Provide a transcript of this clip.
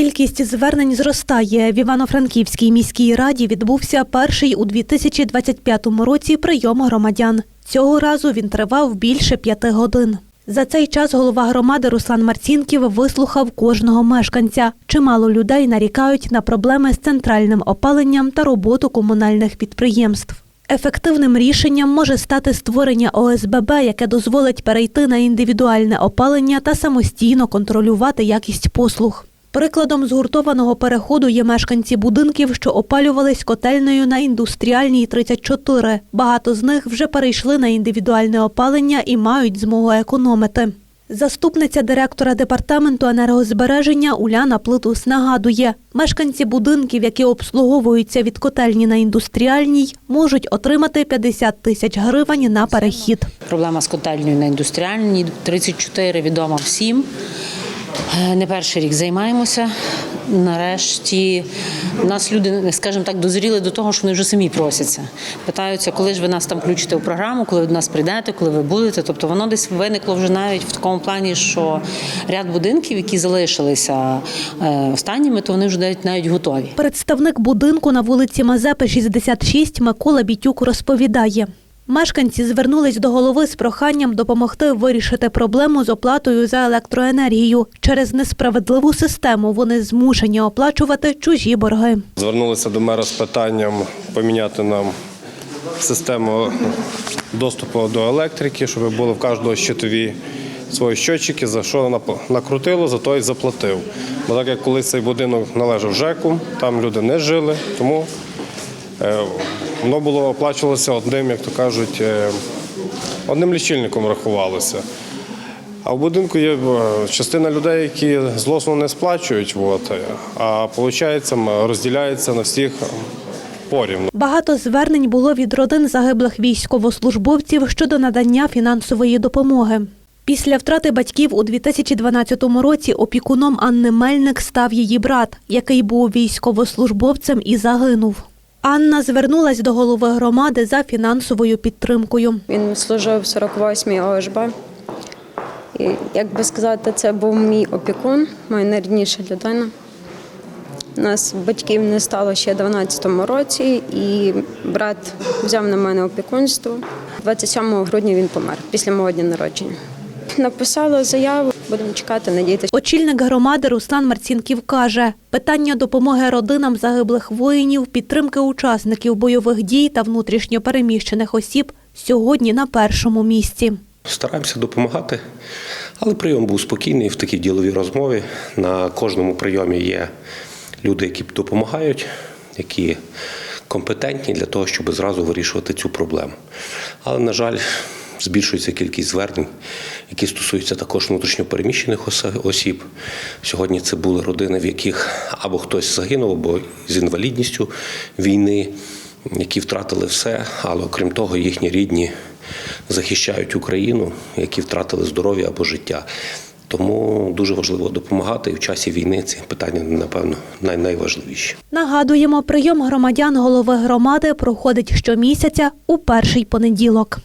Кількість звернень зростає. В Івано-Франківській міській раді відбувся перший у 2025 році прийом громадян. Цього разу він тривав більше п'яти годин. За цей час голова громади Руслан Марцінків вислухав кожного мешканця. Чимало людей нарікають на проблеми з центральним опаленням та роботу комунальних підприємств. Ефективним рішенням може стати створення ОСББ, яке дозволить перейти на індивідуальне опалення та самостійно контролювати якість послуг. Прикладом згуртованого переходу є мешканці будинків, що опалювались котельнею на індустріальній 34. Багато з них вже перейшли на індивідуальне опалення і мають змогу економити. Заступниця директора департаменту енергозбереження Уляна Плитус нагадує, мешканці будинків, які обслуговуються від котельні на індустріальній, можуть отримати 50 тисяч гривень на перехід. Проблема з котельнею на індустріальній 34 відома всім. Е, Не перший рік займаємося. Нарешті нас люди, скажімо так, дозріли до того, що вони вже самі просяться. Питаються, коли ж ви нас там включите в програму, коли ви до нас прийдете, коли ви будете. Тобто воно десь виникло вже навіть в такому плані, що ряд будинків, які залишилися е, останніми, то вони вже навіть навіть готові. Представник будинку на вулиці Мазепи, 66 Микола Бітюк розповідає. Мешканці звернулись до голови з проханням допомогти вирішити проблему з оплатою за електроенергію. Через несправедливу систему вони змушені оплачувати чужі борги. Звернулися до мера з питанням поміняти нам систему доступу до електрики, щоб було в кожного щитові свої щотчики, за що накрутило, за то й заплатив. Бо так як колись цей будинок належав ЖЕКу, там люди не жили, тому воно було оплачувалося одним, як то кажуть, е, одним лічильником рахувалося. А в будинку є е, частина людей, які злосно не сплачують, от, е, а виходить, розділяється на всіх порівну. Багато звернень було від родин загиблих військовослужбовців щодо надання фінансової допомоги. Після втрати батьків у 2012 році опікуном Анни Мельник став її брат, який був військовослужбовцем і загинув. Анна звернулась до голови громади за фінансовою підтримкою. Він служив в 48-й ОШБ. І, як би сказати, це був мій опікун, моя найрідніша людина. У нас батьків не стало ще в 12-му році, і брат взяв на мене опікунство. 27 грудня він помер після мого дня народження. Написала заяву, будемо чекати, надіятися. Очільник громади Руслан Марцінків каже, питання допомоги родинам загиблих воїнів, підтримки учасників бойових дій та внутрішньо переміщених осіб сьогодні на першому місці. Стараємося допомагати, але прийом був спокійний в такій діловій розмові. На кожному прийомі є люди, які допомагають, які компетентні для того, щоб зразу вирішувати цю проблему. Але, на жаль, збільшується кількість звернень, які стосуються також внутрішньопереміщених осіб. Сьогодні це були родини, в яких або хтось загинув, або з інвалідністю війни, які втратили все, але окрім того, їхні рідні захищають Україну, які втратили здоров'я або життя. Тому дуже важливо допомагати і в часі війни ці питання, напевно, най- найважливіші. Нагадуємо, прийом громадян голови громади проходить щомісяця у перший понеділок.